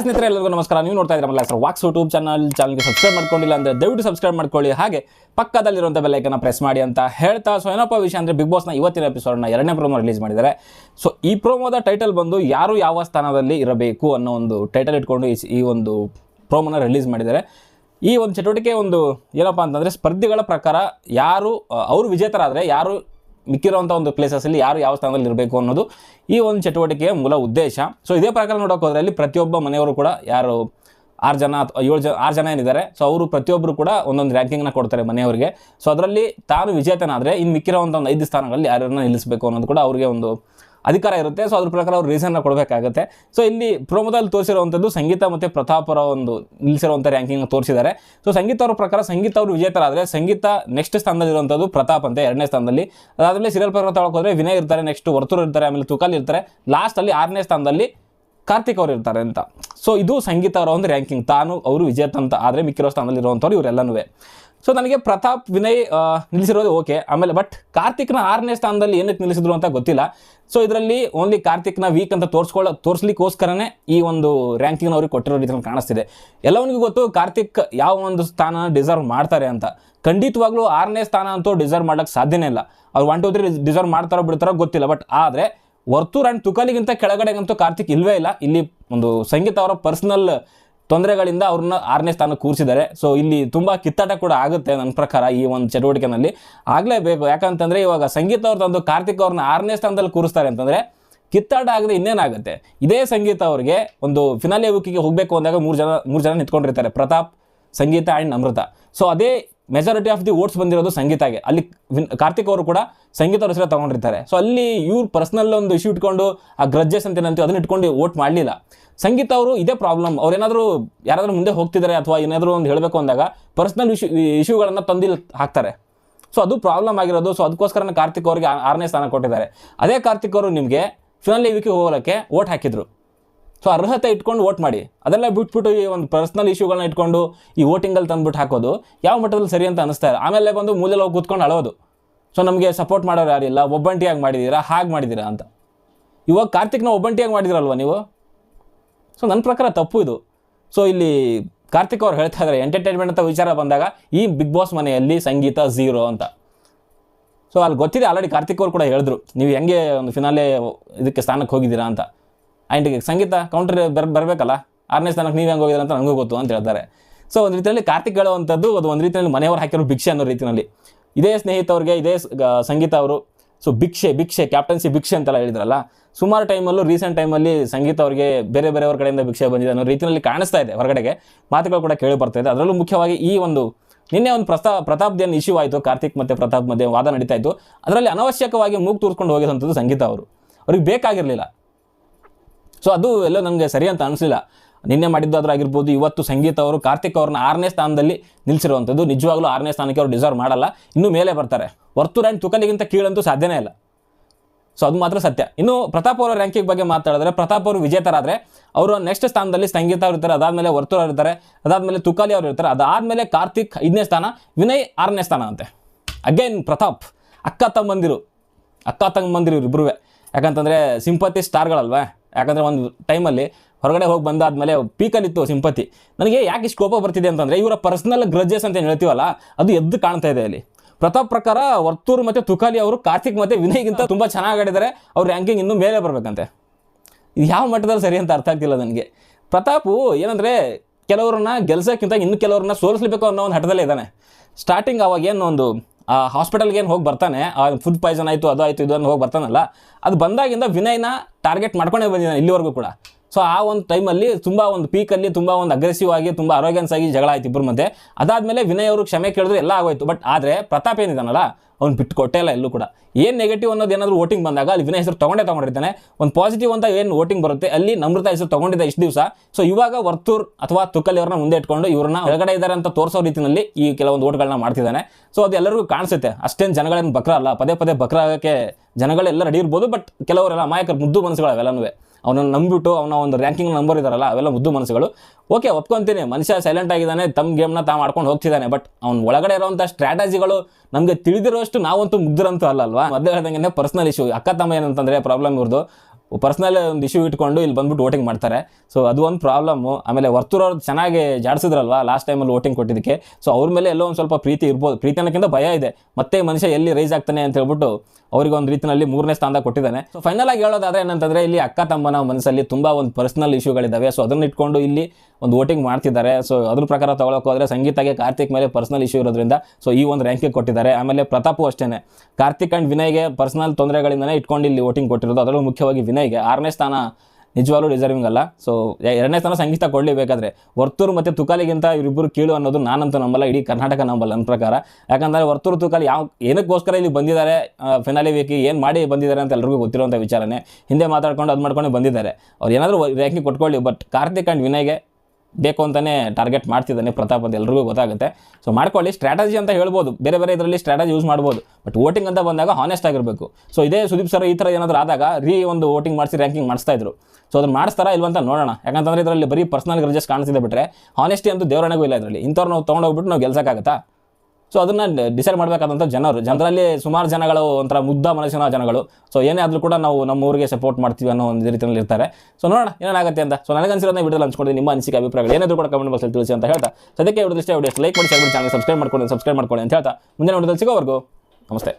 ಸ್ನೇಹಿತರೆ, ಎಲ್ಲರಿಗೂ ನಮಸ್ಕಾರ. ನೀವು ನೋಡ್ತಾ ಇದ್ದೀರಲ್ಲ ಸರ್ ವಾಕ್ಸ್ ಯೂಟ್ಯೂಬ್ ಚಾನಲ್ ಚಾನಲ್ಗೆ ಸಬ್ಸ್ಕ್ರೈಬ್ ಮಾಡ್ಕೊಂಡಿಲ್ಲ ಅಂದರೆ ದಯವಿಟ್ಟು ಸಬ್ಸ್ಕ್ರೈಬ್ ಮಾಡ್ಕೊಳ್ಳಿ. ಹಾಗೆ ಪಕ್ಕದಲ್ಲಿರುವಂಥ ಬೆಲ್ಲೈಕನ್ನ ಪ್ರೆಸ್ ಮಾಡಿ ಅಂತ ಹೇಳ್ತಾ. ಸೊ ಏನಪ್ಪ ವಿಷಯ ಅಂದರೆ ಬಿಗ್ ಬಾಸ್ನ ಇವತ್ತಿನ ಎಪಿಸೋಡ್ನ ಎರಡನೇ ಪ್ರೋಮೋ ರಿಲೀಸ್ ಮಾಡಿದ್ದಾರೆ. ಸೊ ಈ ಪ್ರೋಮೋದ ಟೈಟಲ್ ಬಂದು ಯಾರು ಯಾವ ಸ್ಥಾನದಲ್ಲಿ ಇರಬೇಕು ಅನ್ನೋ ಒಂದು ಟೈಟಲ್ ಇಟ್ಕೊಂಡು ಈ- ಒಂದು ಪ್ರೋಮೋನ ರಿಲೀಸ್ ಮಾಡಿದ್ದಾರೆ. ಈ ಒಂದು ಚಟುವಟಿಕೆ ಒಂದು ಏನಪ್ಪ ಅಂತಂದರೆ ಸ್ಪರ್ಧಿಗಳ ಪ್ರಕಾರ ಯಾರು ಅವರು ವಿಜೇತರಾದರೆ ಯಾರು ಮಿಕ್ಕಿರುವಂಥ ಒಂದು ಪ್ಲೇಸಸ್ಸಲ್ಲಿ ಯಾರು ಯಾವ ಸ್ಥಾನದಲ್ಲಿ ಇರಬೇಕು ಅನ್ನೋದು ಈ ಒಂದು ಚಟುವಟಿಕೆಯ ಮೂಲ ಉದ್ದೇಶ. ಸೊ ಇದೇ ಪ್ರಕಾರ ನೋಡೋಕೆ ಹೋದ್ರೆ ಅಲ್ಲಿ ಪ್ರತಿಯೊಬ್ಬ ಮನೆಯವರು ಕೂಡ ಯಾರು ಆರು ಜನ ಅಥವಾ ಏಳು ಜನ ಆರು ಜನ ಏನಿದ್ದಾರೆ ಸೊ ಅವರು ಪ್ರತಿಯೊಬ್ಬರು ಕೂಡ ಒಂದೊಂದು ರ್ಯಾಂಕಿಂಗ್ನ ಕೊಡ್ತಾರೆ ಮನೆಯವರಿಗೆ. ಸೊ ಅದರಲ್ಲಿ ತಾನು ವಿಜೇತನಾದರೆ ಇನ್ನು ಮಿಕ್ಕಿರೋವಂಥ ಒಂದು ಐದು ಸ್ಥಾನಗಳಲ್ಲಿ ಯಾರನ್ನ ನಿಲ್ಲಿಸಬೇಕು ಅನ್ನೋದು ಕೂಡ ಅವರಿಗೆ ಒಂದು ಅಧಿಕಾರ ಇರುತ್ತೆ. ಸೊ ಅದ್ರ ಪ್ರಕಾರ ಅವ್ರು ರೀಸನ್ನ ಕೊಡಬೇಕಾಗುತ್ತೆ. ಸೊ ಇಲ್ಲಿ ಪ್ರೋಮೋದಲ್ಲಿ ತೋರಿಸಿರುವಂಥದ್ದು ಸಂಗೀತ ಮತ್ತು ಪ್ರತಾಪರ ಒಂದು ನಿಲ್ಲಿಸಿರುವಂಥ ರ್ಯಾಂಕಿಂಗ್ ತೋರಿಸಿದ್ದಾರೆ. ಸೊ ಸಂಗೀತ ಅವ್ರ ಪ್ರಕಾರ ಸಂಗೀತ ಅವರು ವಿಜೇತರಾದರೆ ಸಂಗೀತ ನೆಕ್ಸ್ಟ್ ಸ್ಥಾನದಲ್ಲಿರುವಂಥದ್ದು ಪ್ರತಾಪ್ ಅಂತ ಎರಡನೇ ಸ್ಥಾನದಲ್ಲಿ. ಅದಾದಮೇಲೆ ಸೀರಿಯಲ್ ಪ್ರಕಾರ ಹೋದ್ರೆ ವಿನಯ್ ಇರ್ತಾರೆ ನೆಕ್ಸ್ಟ್ ವರ್ತೂರು ಇರ್ತಾರೆ, ಆಮೇಲೆ ತುಕಾಲ್ ಇರ್ತಾರೆ. ಲಾಸ್ಟಲ್ಲಿ ಆರನೇ ಸ್ಥಾನದಲ್ಲಿ ಕಾರ್ತಿಕ್ ಅವರು ಇರ್ತಾರೆ ಅಂತ. ಸೊ ಇದು ಸಂಗೀತ ಅವರ ಒಂದು ರ್ಯಾಂಕಿಂಗ್ ತಾನು, ಅವರು ವಿಜೇತ ಅಂತ ಆದರೆ ಮಿಕ್ಕಿರೋ ಸ್ಥಾನದಲ್ಲಿ ಇರುವಂಥವ್ರು ಇವರೆಲ್ಲನೂ ಸೊ ನನಗೆ ಪ್ರತಾಪ್, ವಿನಯ್ ನಿಲ್ಲಿಸಿರೋದು ಓಕೆ ಆಮೇಲೆ ಬಟ್ ಕಾರ್ತಿಕ್ನ ಆರನೇ ಸ್ಥಾನದಲ್ಲಿ ಏನಕ್ಕೆ ನಿಲ್ಲಿಸಿದ್ರು ಅಂತ ಗೊತ್ತಿಲ್ಲ. ಸೊ ಇದರಲ್ಲಿ ಓನ್ಲಿ ಕಾರ್ತಿಕ್ನ ವೀಕ್ ಅಂತ ತೋರಿಸ್ಕೊಳ್ಳೋ ತೋರಿಸ್ಲಿಕ್ಕೋಸ್ಕರನೇ ಈ ಒಂದು ರ್ಯಾಂಕಿಂಗ್ ಅವ್ರಿಗೆ ಕೊಟ್ಟಿರೋ ರೀತಿ ಕಾಣಿಸ್ತಿದೆ. ಎಲ್ಲವನಿಗೂ ಗೊತ್ತು, ಕಾರ್ತಿಕ್ ಯಾವ ಒಂದು ಸ್ಥಾನ ಡಿಸರ್ವ್ ಮಾಡ್ತಾರೆ ಅಂತ. ಖಂಡಿತವಾಗ್ಲೂ ಆರನೇ ಸ್ಥಾನ ಅಂತೂ ಡಿಸರ್ವ್ ಮಾಡೋಕ್ಕೆ ಸಾಧ್ಯನೇ ಇಲ್ಲ. ಅವ್ರು ಒನ್ ಟು ತ್ರೀ ಡಿಸರ್ವ್ ಮಾಡ್ತಾರೋ ಬಿಡ್ತಾರೋ ಗೊತ್ತಿಲ್ಲ ಬಟ್ ಆದರೆ ವರ್ತೂರ್ ಆ್ಯಂಡ್ ತುಕಾಲಿಗಿಂತ ಕೆಳಗಡೆಗಂತೂ ಕಾರ್ತಿಕ್ ಇಲ್ವೇ ಇಲ್ಲ. ಇಲ್ಲಿ ಒಂದು ಸಂಗೀತ ಅವರ ಪರ್ಸನಲ್ ತೊಂದರೆಗಳಿಂದ ಅವ್ರನ್ನ ಆರನೇ ಸ್ಥಾನಕ್ಕೆ ಕೂರಿಸಿದ್ದಾರೆ. ಸೊ ಇಲ್ಲಿ ತುಂಬ ಕಿತ್ತಾಟ ಕೂಡ ಆಗುತ್ತೆ ನನ್ನ ಪ್ರಕಾರ ಈ ಒಂದು ಚಟುವಟಿಕೆನಲ್ಲಿ. ಆಗಲೇಬೇಕು, ಯಾಕಂತಂದರೆ ಇವಾಗ ಸಂಗೀತ ಅವ್ರ ತಂದು ಕಾರ್ತಿಕ್ ಅವ್ರನ್ನ ಆರನೇ ಸ್ಥಾನದಲ್ಲಿ ಕೂರಿಸ್ತಾರೆ ಅಂತಂದರೆ ಕಿತ್ತಾಟ ಆಗದೆ ಇನ್ನೇನಾಗುತ್ತೆ? ಇದೇ ಸಂಗೀತ ಅವ್ರಿಗೆ ಒಂದು ಫಿನಾಲೆ ಬುಕ್ಕಿಗೆ ಹೋಗಬೇಕು ಅಂದಾಗ ಮೂರು ಜನ ಮೂರು ಜನ ನಿಂತ್ಕೊಂಡಿರ್ತಾರೆ. ಪ್ರತಾಪ್, ಸಂಗೀತ ಆ್ಯಂಡ್ ಅಮೃತ. ಸೊ ಅದೇ ಮೆಜಾರಿಟಿ ಆಫ್ ದಿ ವೋಟ್ಸ್ ಬಂದಿರೋದು ಸಂಗೀತಾಗೆ. ಅಲ್ಲಿ ಕಾರ್ತಿಕ್ ಅವರು ಕೂಡ ಸಂಗೀತ ಅವ್ರ ಹೆಸರು ತಗೊಂಡಿರ್ತಾರೆ. ಸೊ ಅಲ್ಲಿ ಇವ್ರು ಪರ್ಸ್ನಲ್ ಒಂದು ಇಶ್ಯೂ ಇಟ್ಕೊಂಡು ಆ ಗ್ರಜ್ಜಸ್ ಅಂತ ಏನಂತೀವಿ ಅದನ್ನ ಇಟ್ಕೊಂಡು ವೋಟ್ ಮಾಡಲಿಲ್ಲ. ಸಂಗೀತ ಅವರು ಇದೇ ಪ್ರಾಬ್ಲಮ್ ಅವ್ರೇನಾದರೂ ಯಾರಾದರೂ ಮುಂದೆ ಹೋಗ್ತಿದ್ದಾರೆ ಅಥವಾ ಏನಾದರೂ ಒಂದು ಹೇಳಬೇಕು ಅಂದಾಗ ಪರ್ಸ್ನಲ್ ಇಶ್ಯೂ ಇಶ್ಯೂಗಳನ್ನು ತಂದಿಲ್ ಹಾಕ್ತಾರೆ. ಸೊ ಅದು ಪ್ರಾಬ್ಲಮ್ ಆಗಿರೋದು. ಸೊ ಅದಕ್ಕೋಸ್ಕರ ಕಾರ್ತಿಕ್ ಅವರಿಗೆ ಆರನೇ ಸ್ಥಾನ ಕೊಟ್ಟಿದ್ದಾರೆ. ಅದೇ ಕಾರ್ತಿಕ್ ಅವರು ನಿಮಗೆ ಫಿನಾಲಿ ವೀಕಿಗೆ ಹೋಗೋಕ್ಕೆ ವೋಟ್ ಹಾಕಿದ್ರು. ಸೊ ಅರ್ಹತೆ ಇಟ್ಕೊಂಡು ವೋಟ್ ಮಾಡಿ. ಅದೆಲ್ಲ ಬಿಟ್ಬಿಟ್ಟು ಈ ಒಂದು ಪರ್ಸ್ನಲ್ ಇಶ್ಯೂಗಳನ್ನ ಇಟ್ಕೊಂಡು ಈ ವೋಟಿಂಗಲ್ಲಿ ತಂದ್ಬಿಟ್ಟು ಹಾಕೋದು ಯಾವ ಮಟ್ಟದಲ್ಲಿ ಸರಿ ಅಂತ ಅನಿಸ್ತಾ ಇಲ್ಲ. ಆಮೇಲೆ ಬಂದು ಮೂಲೆಯಲ್ಲಿ ಹೋಗಿ ಕೂತ್ಕೊಂಡು ಅಳೋದು. ಸೊ ನಮಗೆ ಸಪೋರ್ಟ್ ಮಾಡೋರು ಯಾರಿಲ್ಲ ಒಬ್ಬಂಟಿಯಾಗಿ ಮಾಡಿದ್ದೀರಾ ಹಾಗೆ ಮಾಡಿದ್ದೀರಾ ಅಂತ. ಇವಾಗ ಕಾರ್ತಿಕ್ನ ಒಬ್ಬಂಟಿಯಾಗಿ ಮಾಡಿದಿರಲ್ವ ನೀವು? ಸೊ ನನ್ನ ಪ್ರಕಾರ ತಪ್ಪು ಇದು. ಸೊ ಇಲ್ಲಿ ಕಾರ್ತಿಕ್ ಅವ್ರು ಹೇಳ್ತಾ ಇದ್ದಾರೆ ಎಂಟರ್ಟೈನ್ಮೆಂಟ್ ಅಂತ ವಿಚಾರ ಬಂದಾಗ ಈ ಬಿಗ್ ಬಾಸ್ ಮನೆಯಲ್ಲಿ ಸಂಗೀತ ಝೀರೋ ಅಂತ. ಸೊ ಅಲ್ಲಿ ಗೊತ್ತಿದೆ ಆಲ್ರೆಡಿ ಕಾರ್ತಿಕ್ ಅವರು ಕೂಡ ಹೇಳಿದ್ರು, ನೀವು ಹೆಂಗೆ ಒಂದು ಫಿನಾಲೆ ಇದಕ್ಕೆ ಸ್ಥಾನಕ್ಕೆ ಹೋಗಿದ್ದೀರಾ ಅಂತ. ಆ್ಯಂಡ್ ಸಂಗೀತ ಕೌಂಟರ್ ಬರ್, ಬರಬೇಕಲ್ಲ? ಆರನೇ ಸ್ಥಾನಕ್ಕೆ ನೀವು ಹೆಂಗೆ ಹೋಗಿದ್ರೆ ಅಂತ ನನಗೂ ಗೊತ್ತು ಅಂತ ಹೇಳ್ತಾರೆ. ಸೊ ಒಂದು ರೀತಿಯಲ್ಲಿ ಕಾರ್ತಿಕ್ ಹೇಳುವಂಥದ್ದು ಅದು ಒಂದು ರೀತಿಯಲ್ಲಿ ಮನೆಯವರು ಹಾಕಿರೋ ಭಿಕ್ಷೆ ಅನ್ನೋ ರೀತಿಯಲ್ಲಿ. ಇದೇ ಸ್ನೇಹಿತವ್ರಿಗೆ, ಇದೇ ಸಂಗೀತ ಅವರು. ಸೊ ಭಿಕ್ಷೆ ಭಿಕ್ಷೆ ಕ್ಯಾಪ್ಟನ್ಸಿ ಭಿಕ್ಷೆ ಅಂತೆಲ್ಲ ಹೇಳಿದ್ರಲ್ಲ? ಸುಮಾರು ಟೈಮಲ್ಲೂ ರೀಸೆಂಟ್ ಟೈಮಲ್ಲಿ ಸಂಗೀತ ಅವರಿಗೆ ಬೇರೆ ಬೇರೆಯವ್ರ ಕಡೆಯಿಂದ ಭಿಕ್ಷೆ ಬಂದಿದೆ ಅನ್ನೋ ರೀತಿಯಲ್ಲಿ ಕಾಣಿಸ್ತಾ ಇದೆ ಹೊರಗಡೆಗೆ. ಮಾತುಗಳು ಕೂಡ ಕೇಳಿ ಬರ್ತಾ ಇದೆ. ಅದರಲ್ಲೂ ಮುಖ್ಯವಾಗಿ ಈ ಒಂದು ನಿನ್ನೆ ಒಂದು ಪ್ರಸ್ತಾ ಪ್ರತಾಪ್ ದೇನ್ ಇಶ್ಯೂ ಆಯಿತು. ಕಾರ್ತಿಕ್ ಮತ್ತು ಪ್ರತಾಪ್ ಮಧ್ಯೆ ವಾದ ನಡೀತಾ ಇತ್ತು. ಅದರಲ್ಲಿ ಅನವಶ್ಯಕವಾಗಿ ಮೂಗು ತೂರಿಸ್ಕೊಂಡು ಹೋಗಿದಂಥದ್ದು ಸಂಗೀತ ಅವರು. ಅವ್ರಿಗೆ ಬೇಕಾಗಿರಲಿಲ್ಲ. ಸೊ ಅದು ಎಲ್ಲ ನನಗೆ ಸರಿ ಅಂತ ಅನಿಸಿಲ್ಲ ನಿನ್ನೆ ಮಾಡಿದ್ದಾದ್ರಾಗಿರ್ಬೋದು ಇವತ್ತು ಸಂಗೀತ ಅವರು ಕಾರ್ತಿಕ್ ಅವ್ರನ್ನ ಆರನೇ ಸ್ಥಾನದಲ್ಲಿ ನಿಲ್ಲಿಸಿರುವಂಥದ್ದು ನಿಜವಾಗ್ಲೂ ಆರನೇ ಸ್ಥಾನಕ್ಕೆ ಅವರು ಡಿಸರ್ವ್ ಮಾಡಲ್ಲ. ಇನ್ನೂ ಮೇಲೆ ಬರ್ತಾರೆ. ವರ್ತೂರ್ ಆ್ಯಂಡ್ ತುಕಲಿಗಿಂತ ಕೀಳಂತೂ ಸಾಧ್ಯನೇ ಇಲ್ಲ. ಸೊ ಅದು ಮಾತ್ರ ಸತ್ಯ. ಇನ್ನು ಪ್ರತಾಪ್ ಅವರ ರ್ಯಾಂಕಿಂಗ್ ಬಗ್ಗೆ ಮಾತಾಡಿದ್ರೆ, ಪ್ರತಾಪ್ ಅವರು ವಿಜೇತರಾದರೆ ಅವರು ನೆಕ್ಸ್ಟ್ ಸ್ಥಾನದಲ್ಲಿ ಸಂಗೀತ ಅವರು ಇರ್ತಾರೆ, ಅದಾದಮೇಲೆ ವರ್ತೂರ್ ಇರ್ತಾರೆ, ಅದಾದಮೇಲೆ ತುಕಾಲಿ ಅವರು ಇರ್ತಾರೆ, ಅದಾದಮೇಲೆ ಕಾರ್ತಿಕ್ ಐದನೇ ಸ್ಥಾನ, ವಿನಯ್ ಆರನೇ ಸ್ಥಾನ ಅಂತೆ. ಅಗೈನ್ ಪ್ರತಾಪ್, ಅಕ್ಕ ತಮ್ಮಂದಿರು ಅಕ್ಕ ತಮ್ಮಂದಿರು ಇಬ್ಬರುವೆ ಯಾಕಂತಂದರೆ ಸಿಂಪತಿ ಸ್ಟಾರ್ಗಳಲ್ವಾ ಯಾಕಂದರೆ ಒಂದು ಟೈಮಲ್ಲಿ ಹೊರಗಡೆ ಹೋಗಿ ಬಂದಾದ್ಮೇಲೆ ಪೀಕಲ್ಲಿತ್ತು ಸಿಂಪತಿ. ನನಗೆ ಯಾಕೆ ಇಷ್ಟು ಕೋಪ ಬರ್ತಿದೆ ಅಂತಂದರೆ ಇವರ ಪರ್ಸ್ನಲ್ ಗ್ರಜಸ್ ಅಂತ ಏನು ಹೇಳ್ತೀವಲ್ಲ, ಅದು ಎದ್ದು ಕಾಣ್ತಾ ಇದೆ ಅಲ್ಲಿ. ಪ್ರತಾಪ್ ಪ್ರಕಾರ ವರ್ತೂರು ಮತ್ತು ತುಕಾಲಿ ಅವರು ಕಾರ್ತಿಕ್ ಮತ್ತು ವಿನಯ್ಗಿಂತ ತುಂಬ ಚೆನ್ನಾಗಿ ಆಡಿದ್ದಾರೆ. ಅವ್ರ ರ್ಯಾಂಕಿಂಗ್ ಇನ್ನೂ ಮೇಲೆ ಬರಬೇಕಂತೆ. ಇದು ಯಾವ ಮಟ್ಟದಲ್ಲಿ ಸರಿ ಅಂತ ಅರ್ಥ ಆಗ್ತಿಲ್ಲ ನನಗೆ. ಪ್ರತಾಪು ಏನಂದರೆ ಕೆಲವ್ರನ್ನ ಗೆಲ್ಸೋಕ್ಕಿಂತ ಇನ್ನು ಕೆಲವ್ರನ್ನ ಸೋಲಿಸ್ಲೇಬೇಕು ಅನ್ನೋ ಒಂದು ಹಠದಲ್ಲೇ ಇದ್ದಾನೆ. ಸ್ಟಾರ್ಟಿಂಗ್ ಅವಾಗ ಒಂದು ಆ ಹಾಸ್ಪಿಟಲ್ಗೆ ಏನು ಹೋಗಿ ಬರ್ತಾನೆ, ಆ ಫುಡ್ ಪಾಯ್ಸನ್ ಆಯಿತು, ಅದು ಆಯಿತು ಇದನ್ನು ಹೋಗಿ ಬರ್ತಾನಲ್ಲ, ಅದು ಬಂದಾಗಿಂದ ವಿನಯ್ನ ಟಾರ್ಗೆಟ್ ಮಾಡ್ಕೊಂಡೇ ಬಂದಿದ್ದಾನೆ ಇಲ್ಲಿವರೆಗೂ ಕೂಡ. ಸೊ ಆ ಒಂದು ಟೈಮಲ್ಲಿ ತುಂಬ ಒಂದು ಪೀಕಲ್ಲಿ ತುಂಬ ಒಂದು ಅಗ್ರೆಸಿವ್ ಆಗಿ, ತುಂಬ ಅರೋಗ್ಯನ್ಸ್ ಆಗಿ ಜಗಳ ಆಯ್ತು ಇಬ್ಬರ ಮಧ್ಯೆ. ಅದಾದಮೇಲೆ ವಿನಯ್ ಅವರು ಕ್ಷಮೆ ಕೇಳಿದ್ರು, ಎಲ್ಲ ಆಗೋಯ್ತು. ಬಟ್ ಆದರೆ ಪ್ರತಾಪ್ ಏನಿದಾನಲ್ಲ, ಅವ್ನು ಬಿಟ್ಟು ಕೊಟ್ಟೇ ಇಲ್ಲ ಎಲ್ಲೂ ಕೂಡ. ಏನು ನೆಗೆಟಿವ್ ಅನ್ನೋದು ಏನಾದರೂ ವೋಟಿಂಗ್ ಬಂದಾಗ ಅಲ್ಲಿ ವಿನಯ್ ಹೆಸರು ತೊಗೊಂಡೇ ತೊಗೊಂಡಿರ್ತಾನೆ. ಒಂದು ಪಾಸಿಟಿವ್ ಅಂತ ಏನು ವೋಟಿಂಗ್ ಬರುತ್ತೆ, ಅಲ್ಲಿ ನಮೃತ ಹೆಸರು ತೊಗೊಂಡಿದ್ದ ಇಷ್ಟು ದಿವಸ. ಸೊ ಇವಾಗ ವರ್ತೂರ್ ಅಥವಾ ತುಕಲ್ ಇವ್ರನ್ನ ಮುಂದೆ ಇಟ್ಕೊಂಡು ಇವ್ರನ್ನ ಹೊರಗಡೆ ಇದ್ದಾರೆ ಅಂತ ತೋರಿಸೋ ರೀತಿಯಲ್ಲಿ ಈ ಕೆಲವೊಂದು ಓಟ್ಗಳನ್ನ ಮಾಡ್ತಿದ್ದಾನೆ. ಸೊ ಅದು ಎಲ್ಲರಿಗೂ ಕಾಣಿಸುತ್ತೆ. ಅಷ್ಟೇನು ಜನಗಳೇನು ಬಕ್ರ ಅಲ್ಲ. ಪದೇ ಪದೇ ಬಕ್ರ ಆಗೋಕ್ಕೆ ಜನಗಳೆಲ್ಲ ರೆಡಿ ಇರ್ಬೋದು ಬಟ್ ಕೆಲವರೆಲ್ಲ ಅಮಾಯಕರು ಮುದ್ದು ಮನಸ್ಸುಗಳು ಅವೆಲ್ಲನೂ ಅವನನ್ನು ನಂಬಿಬಿಟ್ಟು ಅವನ ಒಂದು ರ್ಯಾಂಕಿಂಗ್ ನಂಬರ್ ಇದಾರಲ್ಲ, ಅವೆಲ್ಲ ಮುದ್ದು ಮನಸ್ಸುಗಳು. ಓಕೆ ಒಪ್ಕೊಂತೀನಿ. ಮನುಷ್ಯ ಸೈಲೆಂಟ್ ಆಗಿದ್ದಾನೆ ತಮ್ಮ ಗೇಮ್ನ ತಾ ಮಾಡ್ಕೊಂಡು ಹೋಗ್ತಿದ್ದಾನೆ ಬಟ್ ಅವ್ನ ಒಳಗಡೆ ಇರೋವಂಥ ಸ್ಟ್ರಾಟಜಿಗಳು ನಮಗೆ ತಿಳಿದಿರೋಷ್ಟು ನಾವಂತೂ ಮುಗ್ಧರಂತೂ ಅಲ್ಲ ಅಲ್ವಾ? ಹೇಳ್ದಂಗೆ ಪರ್ಸನಲ್ ಇಶ್ಯೂ ಅಕ್ಕ, ತಮ್ಮ ಏನಂತಂದರೆ ಪ್ರಾಬ್ಲಮ್ ಇವ್ರದ್ದು ಪರ್ಸ್ನಲ್ ಒಂದು ಇಶ್ಯೂ ಇಟ್ಕೊಂಡು ಇಲ್ಲಿ ಬಂದ್ಬಿಟ್ಟು ವೋಟಿಂಗ್ ಮಾಡ್ತಾರೆ. ಸೊ ಅದು ಒಂದು ಪ್ರಾಬ್ಲಮ್ಮು ಆಮೇಲೆ ವರ್ತೂರ್ ಅವ್ರು ಚೆನ್ನಾಗಿ ಜಾಡಿಸಿದ್ರಲ್ವಾ ಲಾಸ್ಟ್ ಟೈಮಲ್ಲಿ ವೋಟಿಂಗ್ ಕೊಟ್ಟಿದ್ದಕ್ಕೆ. ಸೊ ಅವ್ರ ಮೇಲೆ ಎಲ್ಲೋ ಒಂದು ಸ್ವಲ್ಪ ಪ್ರೀತಿ ಇರ್ಬೋದು. ಪ್ರೀತಿ ಅನ್ನೋಕ್ಕಿಂತ ಭಯ ಇದೆ. ಮತ್ತೆ ಮನುಷ್ಯ ಎಲ್ಲಿ ರೈಸ್ ಆಗ್ತಾನೆ ಅಂತ ಹೇಳ್ಬಿಟ್ಟು ಅವ್ರಿಗೆ ಒಂದು ರೀತಿಯಲ್ಲಿ ಮೂರನೇ ಸ್ಥಾನ ಕೊಟ್ಟಿದ್ದಾನೆ. ಸೊ ಫೈನಲ್ ಆಗಿ ಹೇಳೋದಾದ್ರೆ ಏನಂತಂದ್ರೆ ಇಲ್ಲಿ ಅಕ್ಕ ತಮ್ಮನ ಮನಸ್ಸಲ್ಲಿ ತುಂಬ ಒಂದು ಪರ್ಸನಲ್ ಇಶ್ಯೂಗಳಿದ್ದಾವೆ ಸೊ ಅದನ್ನ ಇಟ್ಕೊಂಡು ಇಲ್ಲಿ ಒಂದು ವೋಟಿಂಗ್ ಮಾಡ್ತಿದ್ದಾರೆ. ಸೊ ಅದ್ರ ಪ್ರಕಾರ ತಗೊಳಕ್ಕೆ ಹೋದ್ರೆ ಸಂಗೀತಗೆ ಕಾರ್ತಿಕ್ ಮೇಲೆ ಪರ್ಸನಲ್ ಇಶ್ಯೂ ಇರೋದ್ರಿಂದ ಸೊ ಈ ಒಂದು ರ್ಯಾಂಕಿಗೆ ಕೊಟ್ಟಿದ್ದಾರೆ. ಆಮೇಲೆ ಪ್ರತಾಪು ಅಷ್ಟೇ ಕಾರ್ತಿಕ್ ಆ್ಯಂಡ್ ವಿನಯ್ಗೆ ಪರ್ಸನಲ್ ತೊಂದರೆಗಳಿಂದನೇ ಇಟ್ಕೊಂಡು ಇಲ್ಲಿ ವೋಟಿಂಗ್ ಕೊಟ್ಟಿರೋದು. ಅದರಲ್ಲೂ ಮುಖ್ಯವಾಗಿ ವಿನಯ್ಗೆ ಆರನೇ ಸ್ಥಾನ ನಿಜವಾಗ್ಲೂ ಡಿಸರ್ವಿಂಗ್ ಅಲ್ಲ. ಸೊ ಎರಡನೇ ಸ್ಥಾನ ಸಂಗೀತ ಕೊಡಲೇಬೇಕಾದ್ರೆ ವರ್ತೂರು ಮತ್ತು ತುಕಾಲಿಗಿಂತ ಇವರಿಬ್ಬರು ಕೀಳು ಅನ್ನೋದು ನಾನಂತೂ ನಂಬಲ್ಲ, ಇಡೀ ಕರ್ನಾಟಕ ನಂಬಲ್ಲ ನನ್ನ ಪ್ರಕಾರ. ಯಾಕಂದರೆ ವರ್ತೂರು, ತುಕಾಲಿ ಯಾವ, ಏನಕ್ಕೋಸ್ಕರ ಇಲ್ಲಿ ಬಂದಿದ್ದಾರೆ ಫಿನಾಲಿ ವೀಕಿ ಏನು ಮಾಡಿ ಬಂದಿದ್ದಾರೆ ಅಂತ ಎಲ್ರಿಗೂ ಗೊತ್ತಿರುವಂಥ ವಿಚಾರನೇ. ಹಿಂದೆ ಮಾತಾಡ್ಕೊಂಡು ಅದು ಮಾಡ್ಕೊಂಡು ಬಂದಿದ್ದಾರೆ. ಅವ್ರು ಏನಾದರೂ ರ್ಯಾಂಕಿಂಗ್ ಕೊಟ್ಕೊಳ್ಳಿ ಬಟ್ ಕಾರ್ತಿಕ್ ಆ್ಯಂಡ್ ವಿನಯ್ಗೆ ಬೇಕು ಅಂತಲೇ ಟಾರ್ಗೆಟ್ ಮಾಡ್ತಿದ್ದಾನೆ ಪ್ರತಾಪ್ ಅಂತ ಎಲ್ರಿಗೂ ಗೊತ್ತಾಗುತ್ತೆ. ಸೊ ಮಾಡ್ಕೊಳ್ಳಿ ಸ್ಟ್ರಾಟಜಿ ಅಂತ ಹೇಳ್ಬೋದು. ಬೇರೆ ಬೇರೆ ಇದರಲ್ಲಿ ಸ್ಟ್ರಾಟಜಿ ಯೂಸ್ ಮಾಡ್ಬೋದು. ಬಟ್ ವೋಟಿಂಗ್ ಅಂತ ಬಂದಾಗ ಹಾನೆಸ್ಟ್ ಆಗಿರಬೇಕು. ಸೊ ಇದೇ ಸುದೀಪ್ ಸರ್ ಈ ಥರ ಏನಾದರೂ ಆದಾಗ ರೀ ಒಂದು ವೋಟಿಂಗ್ ಮಾಡಿಸಿ ರ್ಯಾಂಕಿಂಗ್ ಮಾಡಿಸ್ತಾ ಇದ್ರು. ಸೊ ಅದನ್ನು ಮಾಡಿಸ್ತಾರಾ ಇಲ್ಲವಂತ ನೋಡೋಣ. ಯಾಕಂತಂದರೆ ಇದರಲ್ಲಿ ಬರೀ ಪರ್ಸನಲ್ ಗ್ರಜಸ್ ಕಾಣಿಸಿದೆ ಬಿಟ್ಟರೆ ಹಾನೆಸ್ಟಿ ಅಂತೂ ದೇವರಾಣೆಗೂ ಇಲ್ಲ ಇದರಲ್ಲಿ. ಇಂಥವ್ರು ನಾವು ತೊಗೊಂಡೋಗ್ಬಿಟ್ಟು ನಾವು ಗೆಲ್ಸೋಕ್ಕಾಗತ್ತಾ? ಸೊ ಅದನ್ನು ಡಿಸೈಡ್ ಮಾಡಬೇಕಾದಂಥ ಜನರು. ಜನರಲ್ಲಿ ಸುಮಾರು ಜನಗಳು ಒಂಥರ ಮುದ್ದ ಮನಸ್ಸಿನ ಜನಗಳು. ಸೊ ಏನೇ ಆದರೂ ಕೂಡ ನಾವು ನಮ್ಮ ಊರಿಗೆ ಸಪೋರ್ಟ್ ಮಾಡ್ತೀವಿ ಅನ್ನೋ ಒಂದು ರೀತಿಯಲ್ಲಿ ಇರ್ತಾರೆ. ಸೊ ನೋಡೋಣ ಏನಾಗುತ್ತೆ ಅಂತ. ಸೊ ನನಗನ್ಸಿರೋದನ್ನ ವಿಡಿಯೋ ಹಂಚ್ಕೊಂಡು ನಿಮ್ಮ ಅನಿಸಿಕೆ, ಅಭಿಪ್ರಾಯಗಳು ಏನಾದರೂ ಕೂಡ ಕಮೆಂಟ್ ಬಾಕ್ಸಲ್ಲಿ ತಿಳಿಸಿ ಅಂತ ಹೇಳ್ತಾ. ಸದ್ಯಕ್ಕೆ ವಿಡಿಯೋ ವಿಡಿಯೋಸ್ ಲೈಕ್ ಮಾಡಿ ಶೇರ್ ಮಾಡಿ ಚಾನಲ್ ಸಬ್ಸ್ಕ್ರೈಬ್ ಮಾಡ್ಕೊಂಡು ಸಬ್ಸ್ಕ್ರೈಬ್ ಮಾಡ್ಕೊಳ್ಳಿ ಅಂತ ಹೇಳ್ತಾ. ಮುಂದಿನ ವಿಡಿಯೋದಲ್ಲಿ ಸಿಗೋವರೆಗೂ ನಮಸ್ತೆ.